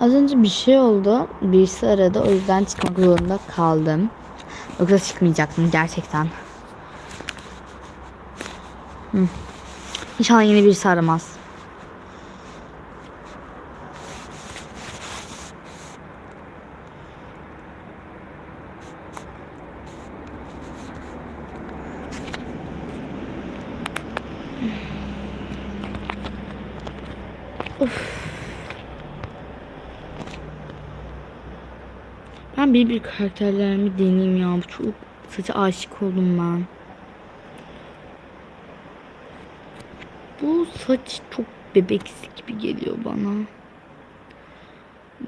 Az önce bir şey oldu. Birisi aradı. O yüzden çıkmak zorunda kaldım. Yoksa çıkmayacaktım gerçekten. Hı. İnşallah yine birisi aramaz. Ben bir bir karakterlerimi deneyeyim ya. Bu çok saça aşık oldum ben. Bu saç çok bebeksi gibi geliyor bana.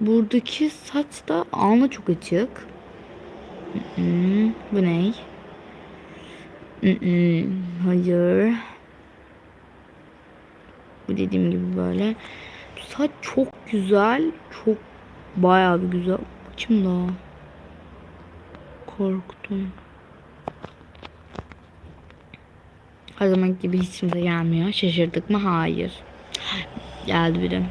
Buradaki saç da alnı çok açık. Bu ne? Hayır. Bu dediğim gibi böyle. Saç çok güzel. Çok bayağı bir güzel. Kim la? Korktum. Her zaman gibi hiç kimse gelmiyor. Şaşırdık mı? Hayır. Geldi biri.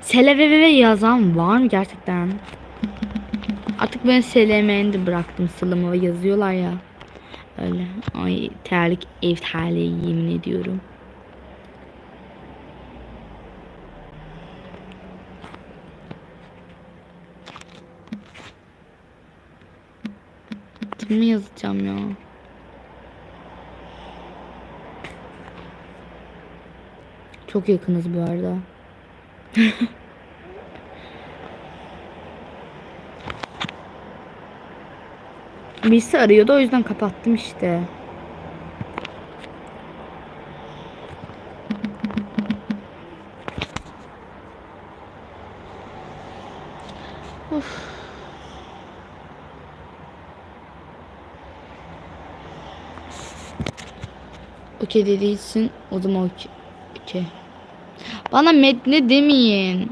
Seleveve yazan var mı gerçekten? Artık ben SLM'ni de bıraktım sılımı yazıyorlar ya. Öyle. Ay terlik ev terliği yemin ediyorum. Adımı yazacağım ya. Çok yakınız bu arada. Birisi arıyordu o yüzden kapattım işte. Of. Okey dediği için o zaman okey. okey. Bana metne demeyin.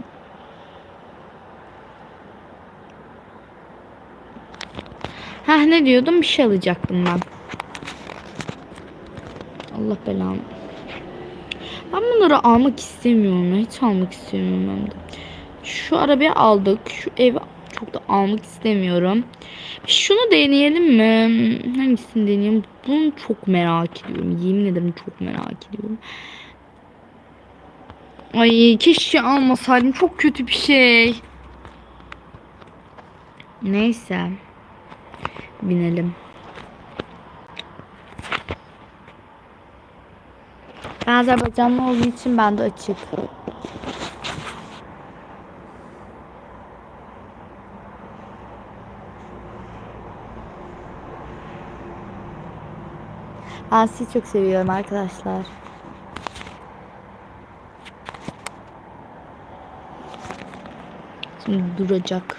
Heh ne diyordum bir şey alacaktım ben. Allah belanı. Ben bunları almak istemiyorum. Hiç almak istemiyorum hem de. Şu arabayı aldık. Şu evi çok da almak istemiyorum. Şunu deneyelim mi? Hangisini deneyeyim? Bunu çok merak ediyorum. Yemin ederim çok merak ediyorum. Ay keşke almasaydım. Çok kötü bir şey. Neyse. Binelim. Ben Azerbaycanlı olduğu için ben de açık. Sizi çok seviyorum arkadaşlar. Şimdi duracak.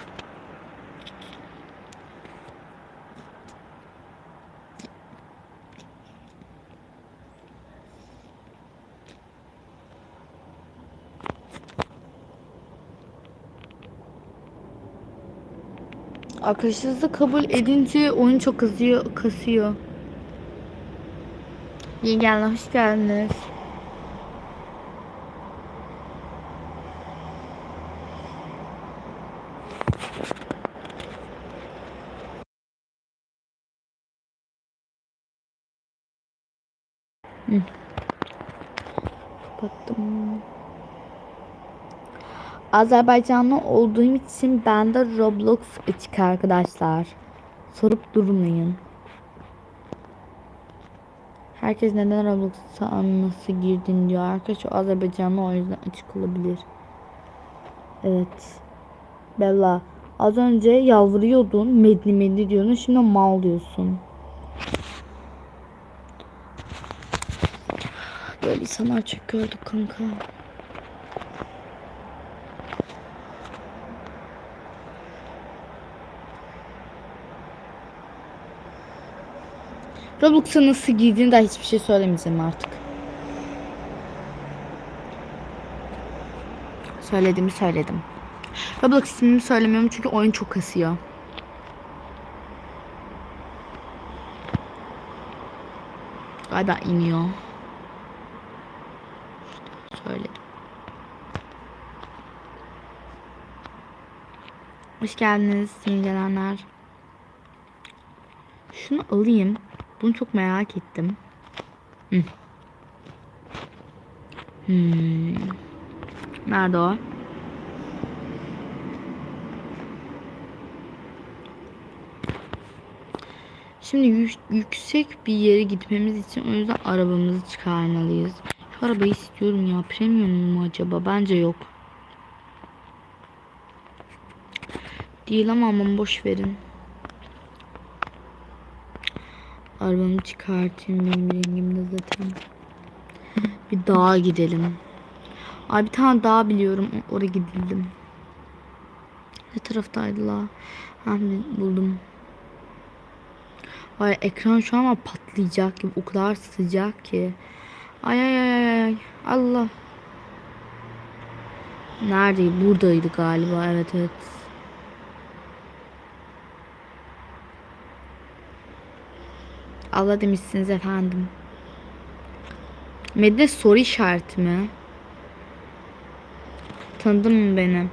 Arkadaşınızı kabul edince oyun çok kızıyor, kasıyor. İyi geldin, hoş geldiniz. Hı. Kapattım. Azerbaycanlı olduğum için bende Roblox açık arkadaşlar. Sorup durmayın. Herkes neden Roblox'a nasıl girdin diyor. Arkadaş o Azerbaycanlı o yüzden açık olabilir. Evet. Bella az önce yalvarıyordun. Medni medni diyordun. Şimdi mal diyorsun. Böyle insanlar çok gördük kanka. Roblox'a nasıl girdiğini daha hiçbir şey söylemeyeceğim artık. Söylediğimi söyledim. Roblox ismini söylemiyorum çünkü oyun çok kasıyor. Galiba iniyor. Söyledim. Hoş geldiniz yeni gelenler. Şunu alayım. Bunu çok merak ettim. Hı. Hmm. Nerede o? Şimdi yü- yüksek bir yere gitmemiz için o yüzden arabamızı çıkarmalıyız. Şu arabayı istiyorum ya. Premium mu acaba? Bence yok. Değil ama aman boş verin. Arabamı çıkartayım benim rengimde zaten. Bir dağa gidelim. Ay bir tane dağ biliyorum. Oraya gidildim. Ne taraftaydı la? Ha buldum. Ay ekran şu an ama patlayacak gibi. O kadar sıcak ki. Ay ay ay ay. Allah. Neredeydi? Buradaydı galiba. Evet evet. Allah demişsiniz efendim. Medine soru işareti mi? Tanıdın mı beni?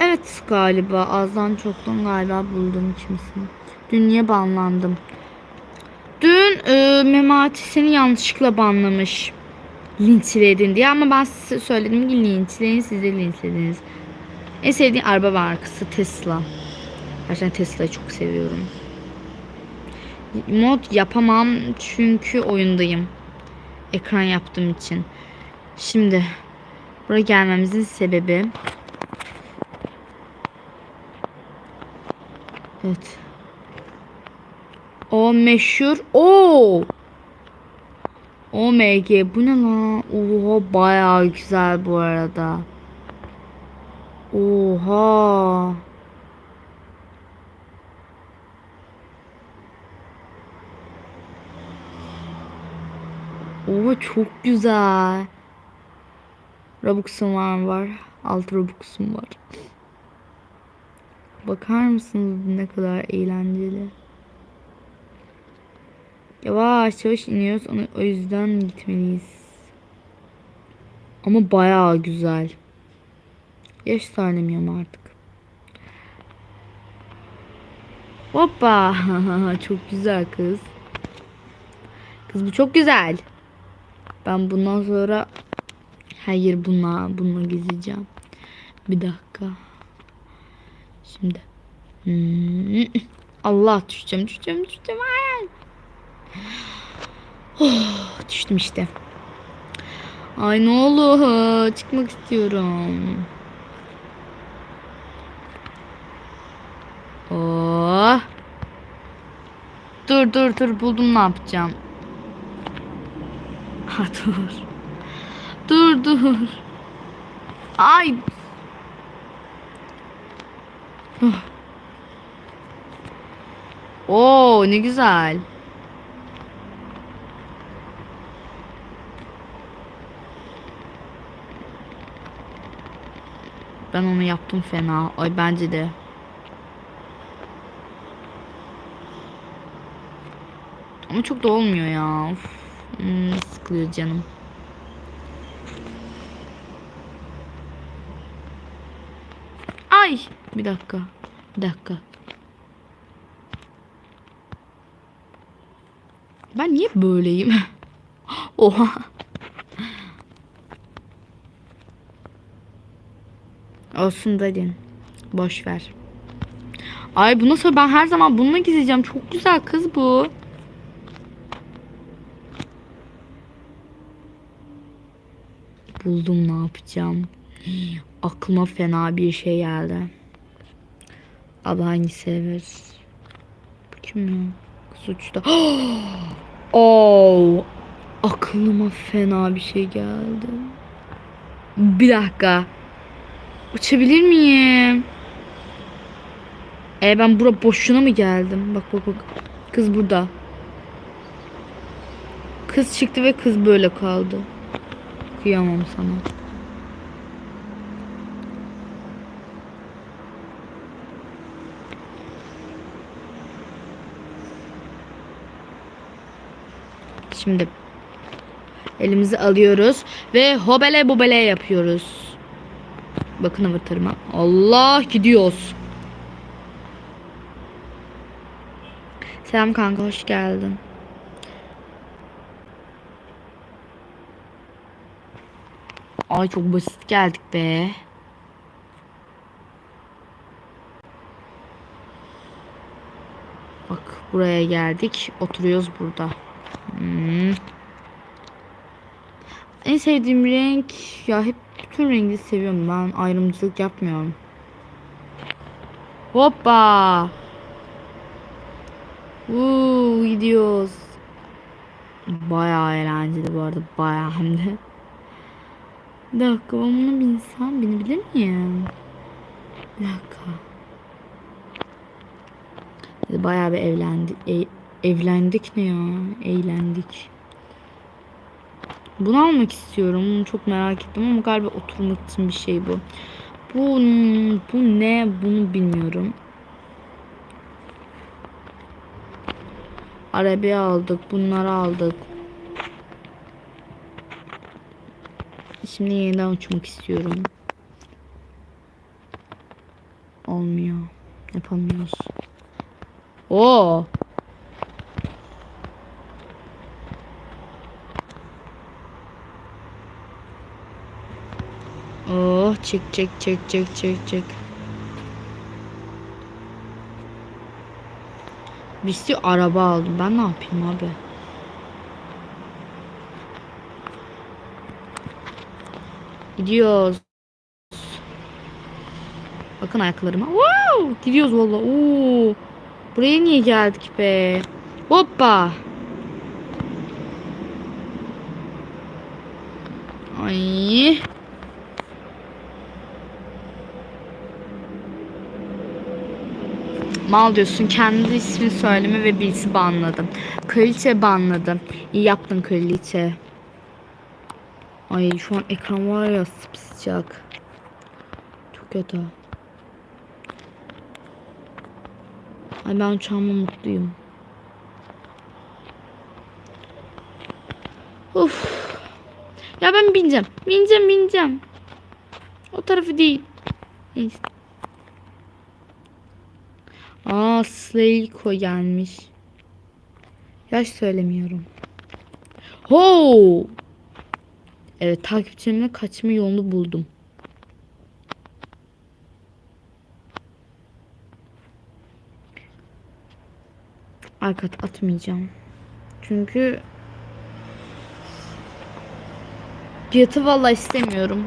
Evet galiba azdan çoktan galiba buldum kimsin. Dün niye banlandım? Dün e, Memati seni yanlışlıkla banlamış. Linçledin diye ama ben size söyledim ki linçleyin siz de linçlediniz. En sevdiğim araba markası Tesla. Gerçekten Tesla'yı çok seviyorum. Mod yapamam çünkü oyundayım. Ekran yaptığım için. Şimdi buraya gelmemizin sebebi Evet. O meşhur. O. OMG bu ne lan? Oha bayağı güzel bu arada. Oha. Oha çok güzel. Robux'um var var. Alt Robux'um var. Bakar mısınız ne kadar eğlenceli. Yavaş yavaş iniyoruz. Onu, o yüzden gitmeliyiz. Ama bayağı güzel. Yaş sarnamıyorum artık. Hoppa. çok güzel kız. Kız bu çok güzel. Ben bundan sonra hayır bununla bununla gezeceğim. Bir dakika. Şimdi. Hmm. Allah düşeceğim düşeceğim düşeceğim. Ay. Oh, düştüm işte. Ay ne olur çıkmak istiyorum. Oh. Dur dur dur buldum ne yapacağım. Ha dur. Dur dur. Ay. Oh. Oo ne güzel. Ben onu yaptım fena. Ay bence de. Ama çok da olmuyor ya. Of. Hmm, sıkılıyor canım. Ay bir dakika. Bir dakika. Ben niye böyleyim? Oha. Olsun dedin. Boş ver. Ay bu nasıl ben her zaman bununla gideceğim. Çok güzel kız bu. Buldum ne yapacağım. Aklıma fena bir şey geldi. Abi hangisi severiz? Bu kim ya? Suçta. Oo, aklıma fena bir şey geldi. Bir dakika. Uçabilir miyim? E ben bura boşuna mı geldim? Bak bak bak. Kız burada. Kız çıktı ve kız böyle kaldı kıyamam sana. Şimdi elimizi alıyoruz ve hobele bobele yapıyoruz. Bakın avatarıma. Allah gidiyoruz. Selam kanka hoş geldin. Ay çok basit geldik be. Bak buraya geldik. Oturuyoruz burada. Hmm. En sevdiğim renk ya hep bütün rengi seviyorum ben ayrımcılık yapmıyorum. Hoppa. Uuu gidiyoruz. Bayağı eğlenceli bu arada bayağı hem de. Bir dakika ben buna binsem binebilir miyim? Bir dakika. Bayağı bir evlendik. E- evlendik ne ya? Eğlendik. Bunu almak istiyorum. Bunu çok merak ettim ama galiba oturmak için bir şey bu. Bu bu ne? Bunu bilmiyorum. Arabaya aldık. Bunları aldık. Şimdi yeniden uçmak istiyorum. Olmuyor. Yapamıyoruz. Oo. Oh çek çek çek çek çek çek. Birisi araba aldı. Ben ne yapayım abi? Gidiyoruz. Bakın ayaklarıma. Wow! Gidiyoruz valla. Oo. Buraya niye geldik be? Hoppa. Ay. Mal diyorsun kendi ismini söyleme ve birisi banladı. Kraliçe banladı. İyi yaptın kraliçe. Ay şu an ekran var ya sıcak. Çok kötü. Ay ben uçağıma mutluyum. Uf. Ya ben bineceğim. Bineceğim bineceğim. O tarafı değil. Neyse. Aa Sleiko gelmiş. Yaş söylemiyorum. Ho! Evet takipçilerimle kaçma yolunu buldum. Arkat atmayacağım. Çünkü Fiyatı vallahi istemiyorum.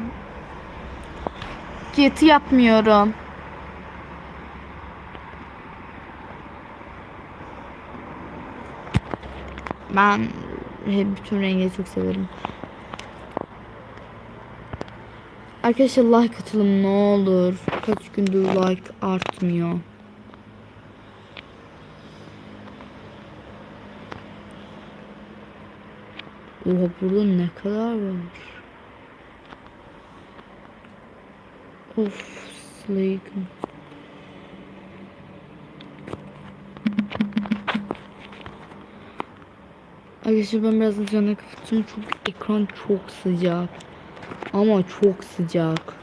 Fiyatı yapmıyorum. Ben bütün rengi çok severim. Arkadaşlar like atılım ne olur. Kaç gündür like artmıyor. Oha burada ne kadar var. Of Slagan. Arkadaşlar ben biraz canı kapatacağım çünkü ekran çok sıcak. Ama çok sıcak.